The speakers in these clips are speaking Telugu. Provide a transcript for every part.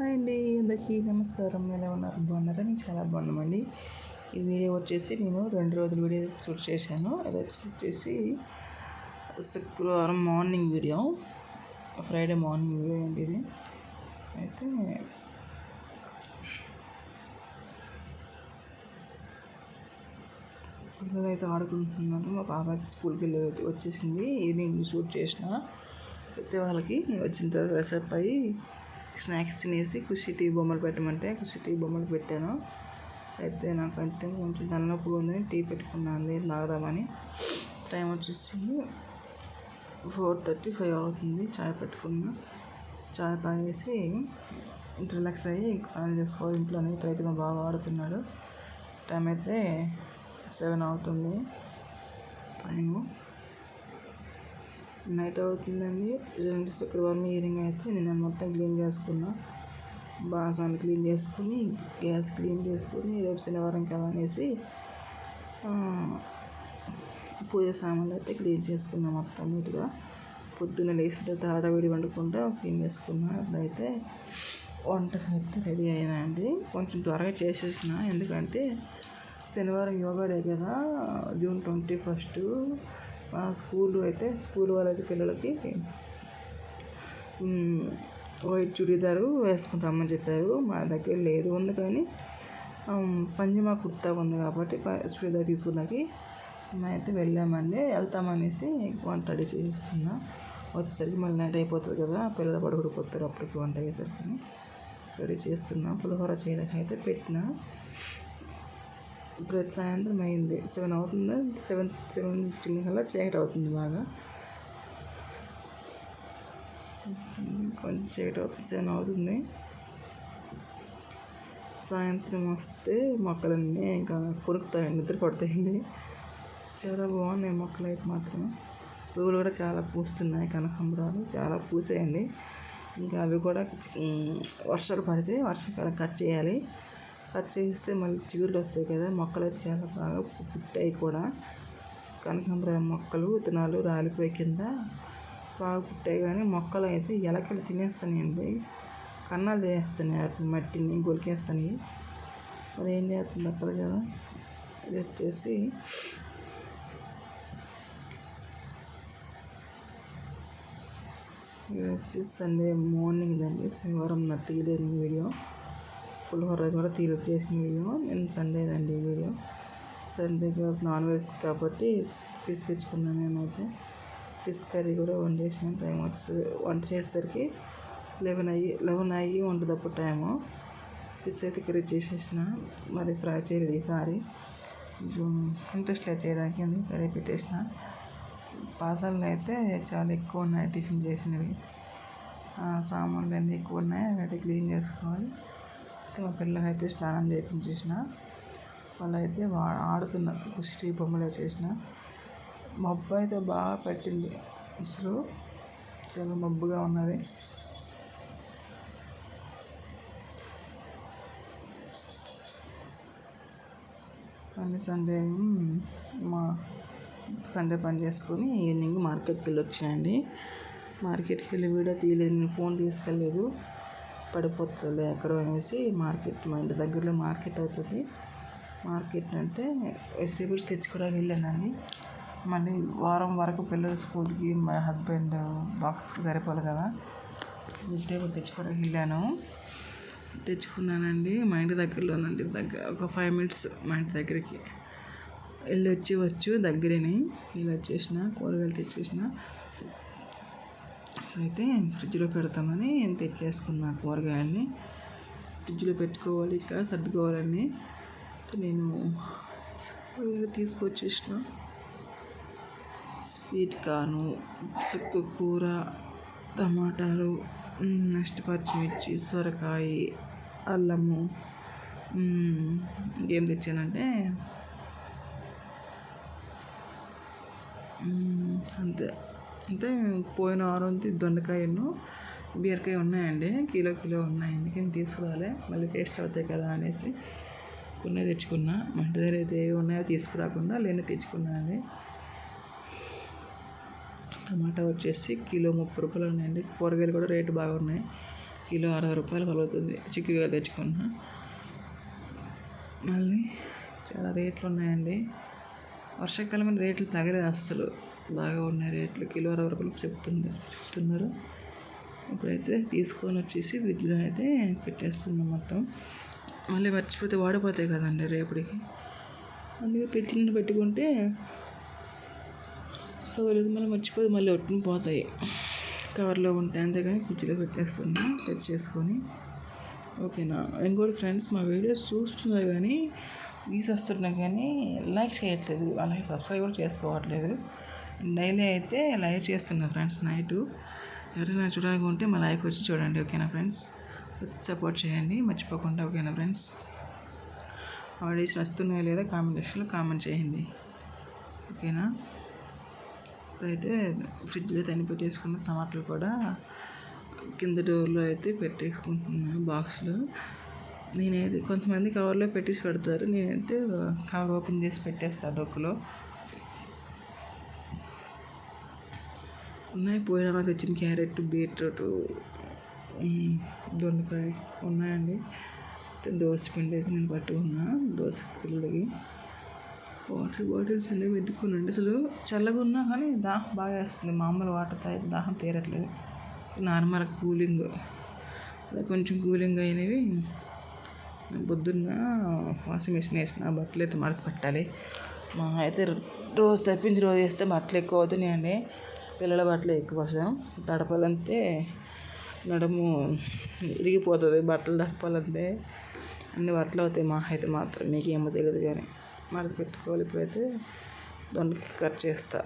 హాయ్ అండి అందరికీ నమస్కారం. ఎలా ఉన్నారు? బాగున్నారా? మేము చాలా బాగున్నామండి. ఈ వీడియో వచ్చేసి నేను రెండు రోజుల వీడియో షూట్ చేశాను. అది వచ్చేసి శుక్రవారం morning video. Friday morning video అండి ఇది. అయితే పిల్లలు అయితే ఆడుకుంటున్నారు. మా పాపకి స్కూల్కి వెళ్ళి వచ్చేసింది. ఈవినింగ్ షూట్ చేసిన. అయితే వాళ్ళకి వచ్చిన తర్వాత ఫ్రెషప్ అయ్యి స్నాక్స్ తినేసి కుషి టీ బొమ్మలు పెట్టమంటే కుషి టీ బొమ్మలు పెట్టాను. అయితే నాకు అయితే కొంచెం తలనొప్పి ఉందని టీ పెట్టుకున్నాను లేదు తాగదామని. టైం వచ్చేసి ఫోర్ థర్టీ ఫైవ్ అవుతుంది చాయ్ పెట్టుకున్నా. చాయ్ తాగేసి రిలాక్స్ అయ్యి పని చేసుకోవాలి ఇంట్లోనే. ఇక్కడైతే మా బాగా ఆడుతున్నాడు. టైం అయితే సెవెన్ అవుతుంది. టైము నైట్ అవుతుందండి. రెండు శుక్రవారం ఈవినింగ్ అయితే. నేను మొత్తం క్లీన్ చేసుకున్నా. బాసాలు క్లీన్ చేసుకుని గ్యాస్ క్లీన్ చేసుకుని రేపు శనివారం కదా అనేసి పూజ సామాన్లు అయితే క్లీన్ చేసుకున్నా మొత్తం నీట్గా. పొద్దున్న లేచిన తర్వాత ఆడవిడి వండుకుంటా క్లీన్ చేసుకున్నా. అప్పుడైతే వంటకైతే అయితే రెడీ అయినా అండి. కొంచెం త్వరగా చేసేసిన. ఎందుకంటే శనివారం యోగా డే కదా. June twenty first. స్కూల్ అయితే స్కూల్ వాళ్ళైతే పిల్లలకి వైట్ చుడీదారు వేసుకుని రమ్మని చెప్పారు. మా దగ్గర లేదు ఉంది కానీ పంజమా కుర్తా ఉంది కాబట్టి చుడీదార్ తీసుకున్నాకి. అయితే వెళ్ళామండి. వెళ్తామనేసి వంట రెడీ చేస్తున్నా వచ్చేసరికి మళ్ళీ నైట్ అయిపోతుంది కదా పిల్లలు పడుకుడిపోతారు అప్పటికి వంట అయ్యేసరికి. రెడీ చేస్తున్నా. పులిహోర చేయడానికి అయితే పెట్టిన. ఇప్పుడు సాయంత్రం అయింది. సెవెన్ అవుతుంది? సెవెన్ సెవెన్ ఫిఫ్టీన్ కల్లా చీకటి అవుతుంది బాగా. కొంచెం చీకటి అవుతుంది సెవెన్ అవుతుంది. సాయంత్రం వస్తే మొక్కలన్నీ ఇంకా కొనుక్కుతాయండి నిద్ర పడతాయండి. చాలా బాగున్నాయి మొక్కలు అయితే మాత్రం. పువ్వులు కూడా చాలా పూస్తున్నాయి కనకాంబరాలు చాలా పూసాయండి. ఇంకా అవి కూడా వర్షాలు పడితే వర్షాకాలం కట్ చేయాలి. కట్ చేస్తే మళ్ళీ చిగురులు వస్తాయి కదా మొక్కలు అయితే చాలా బాగా పుట్టాయి కూడా. కనకాంబరం మొక్కలు విత్తనాలు రాలిపోయి కింద బాగా పుట్టాయి కానీ మొక్కలు అయితే ఎలకలు తినేస్తాయండి కన్నాలు చేస్తున్నాయి వాటిని మట్టిని గొలికేస్తాయి మరి ఏం చేస్తుంది తప్పదు కదా? ఇది వచ్చేసి ఇది వచ్చేసి సండే మార్నింగ్ దండి శనివారం నా తీయలేని వీడియో. పులిహోర కూడా తీరు చేసిన వీడియో. నేను సండే అండి ఈ వీడియో. సండే నాన్ వెజ్ కాబట్టి ఫిష్ తెచ్చుకున్నాం మేమైతే. ఫిష్ కర్రీ కూడా వండేసినాం. టైం వచ్చి వంట చేసేసరికి లెవెన్ అయ్యి లెవెన్ అయ్యి వండుదప్పుడు టైము. ఫిష్ అయితే కర్రీ చేసేసిన. మరి ఫ్రై చేయలేదు ఈసారి. కొంచెం ఇంట్రెస్ట్ లేదు చేయడానికి అని కర్రీ పెట్టేసిన. పాసాలు అయితే చాలా ఎక్కువ ఉన్నాయి టిఫిన్ చేసినవి. సామాన్లు అన్నీ ఎక్కువ ఉన్నాయి. అవి అయితే క్లీన్ చేసుకోవాలి. మా పిల్లలకి అయితే స్నానం చేయించేసిన వాళ్ళైతే ఆడుతున్నారు కుస్తీ బొమ్మలు చేసిన మబ్బు అయితే బాగా పట్టింది అసలు. చాలా మబ్బుగా ఉన్నది. అన్ని సండే మా సండే పని చేసుకొని ఈవినింగ్ మార్కెట్కి వెళ్ళి వచ్చాయండి మార్కెట్కి వెళ్ళి వీడియో తీయలేదు నేను ఫోన్ తీసుకెళ్ళలేదు. పడిపోతుంది ఎక్కడో అనేసి మార్కెట్ మా ఇంటి దగ్గరలో మార్కెట్ అవుతుంది. మార్కెట్ అంటే వెజిటేబుల్స్ తెచ్చుకోవడానికి వెళ్ళానండి. మళ్ళీ వారం వరకు పిల్లలు స్కూల్కి మా హస్బెండ్ బాక్స్ సరిపోవాలి కదా. వెజిటేబుల్ తెచ్చుకోవడానికి వెళ్ళాను. తెచ్చుకున్నానండి. మా ఇంటి దగ్గరలోనండి. దగ్గర ఒక ఫైవ్ మినిట్స్ మా ఇంటి దగ్గరికి వెళ్ళి వచ్చి వచ్చు దగ్గరని. వెళ్ళి వచ్చేసిన కూరగాయలు తెచ్చేసిన. అయితే ఫ్రిడ్జ్లో పెడతామని తెచ్చేసుకున్నా కూరగాయల్ని ఫ్రిడ్జ్లో పెట్టుకోవాలి ఇంకా సర్దుకోవాలని. నేను తీసుకొచ్చేసిన. స్వీట్ కాను చుక్క కూర టమాటాలు నెక్స్ట్ పచ్చిమిర్చి సొరకాయ అల్లము ఏం తెచ్చానంటే అంతే. అంటే పోయిన వారం దొండకాయను బీరకాయ ఉన్నాయండి. కిలో కిలో ఉన్నాయి. ఎందుకని తీసుకురాలే? మళ్ళీ టేస్ట్ అవుతాయి కదా అనేసి కొన్ని తెచ్చుకున్నా. మా ఇంటి దగ్గర అయితే ఏవి ఉన్నాయో తీసుకురాకుండా లేని తెచ్చుకున్నాను టమాటా వచ్చేసి కిలో ముప్పై రూపాయలు ఉన్నాయండి. కూరగాయలు కూడా రేటు బాగా ఉన్నాయి. కిలో అరవై రూపాయలు కలుగుతుంది. చిక్కుగా తెచ్చుకున్నా. మళ్ళీ చాలా రేట్లు ఉన్నాయండి. వర్షాకాలం రేట్లు తగలేదు అస్సలు. బాగా ఉన్నాయి రేట్లు. కిలో అరవై రూపాయలు చెప్తుంది చెప్తున్నారు. ఇప్పుడైతే తీసుకొని వచ్చేసి ఫ్రిడ్జ్లో అయితే పెట్టేస్తున్నాం మొత్తం. మళ్ళీ మర్చిపోతే వాడిపోతాయి కదండి రేపటికి. అందుకే తెచ్చిన పెట్టుకుంటే లేదు మళ్ళీ మర్చిపోతే మళ్ళీ ఒట్టుని పోతాయి. కవర్లో ఉంటాయి. అంతేగాని ఫ్రిడ్జ్లో పెట్టేస్తున్నా తెచ్చేసుకొని ఓకేనా? ఇంకోటి ఫ్రెండ్స్ మా వీడియోస్ చూస్తున్నారు కానీ వ్యూస్ వస్తున్నాయి కానీ లైక్ చేయట్లేదు. అలాగే సబ్స్క్రైబ్ కూడా చేసుకోవట్లేదు. డైలీ అయితే లైవ్ చేస్తున్నా ఫ్రెండ్స్ నైట్. ఎవరైనా చూడాలనుకుంటే ఉంటే మా లైవ్కి వచ్చి చూడండి ఓకేనా ఫ్రెండ్స్? సపోర్ట్ చేయండి మర్చిపోకుండా ఓకేనా ఫ్రెండ్స్? ఆడియోస్ వస్తున్నాయో లేదా కామెంట్ సెక్షన్లో కామెంట్ చేయండి ఓకేనా? ఇప్పుడైతే ఫ్రిడ్జ్లో తని పెట్టేసుకున్న టమాటాలు కూడా కింద డోర్లో అయితే పెట్టేసుకుంటున్నాను బాక్స్లో. నేనైతే కొంతమంది కవర్లో పెట్టేసి పెడతారు నేనైతే కవర్ ఓపెన్ చేసి పెట్టేస్తాను డొక్కులో ఉన్నాయి. పోయిన తెచ్చిన క్యారెట్ బీట్రూట్ దొండకాయ ఉన్నాయండి. దోశ పిండి అయితే నేను పట్టుకున్నా. దోశ పిల్లలకి వాటర్ బాటిల్స్ అన్నీ పెట్టుకున్నాండి అసలు చల్లగా ఉన్నా కానీ దాహం బాగా వేస్తుంది. మామూలు వాటర్ తాగి దాహం తీరట్లేదు. Normal cooling. కొంచెం కూలింగ్ అయినవి. పొద్దున్న వాషింగ్ మిషన్ వేసిన బట్టలు అయితే మడత పెట్టాలి. మా అయితే రోజు తప్పించి రోజు వేస్తే బట్టలు ఎక్కువ అవుతున్నాయండి. పిల్లల బట్టలు ఎక్కువ వస్తాం తడపాలంటే నడుము ఇరిగిపోతుంది బట్టలు తడపాలంటే అన్ని బట్టలు అవుతాయి. మా అయితే మాత్రం మీకేమో తెలియదు కానీ మడత పెట్టుకోవాలి ఇప్పుడైతే. దొండకి కట్ చేస్తా.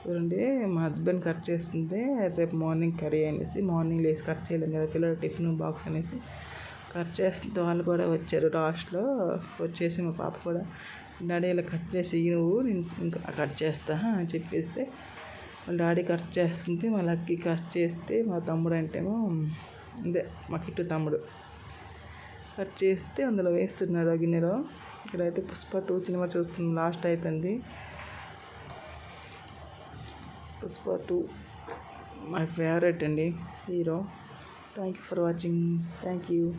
చూడండి మా హస్బెండ్ కట్ చేస్తుంటే రేపు మార్నింగ్ కర్రీ అనేసి మార్నింగ్ లేసి కట్ చేయలేం కదా పిల్లల టిఫిన్ బాక్స్ అనేసి కట్ చేస్తుంటే వాళ్ళు కూడా వచ్చారు. లాస్ట్లో వచ్చేసి మా పాప కూడా డాడీ ఇలా కట్ చేసి నువ్వు నేను ఇంకా కట్ చేస్తా అని చెప్పేస్తే వాళ్ళ డాడీ కట్ చేస్తుంది మా లక్కీ కట్ చేస్తే మా తమ్ముడు అంటేమో అదే మా కిట్టు తమ్ముడు. కట్ చేస్తే అందులో వేస్తున్నాడు ఆ గిన్నెలో. ఇక్కడైతే పుష్ప టూ సినిమా చూస్తున్నాం లాస్ట్ అయిపోయింది. పుష్ప టూ మై ఫేవరెట్ అండి hero. Thank you for watching thank you.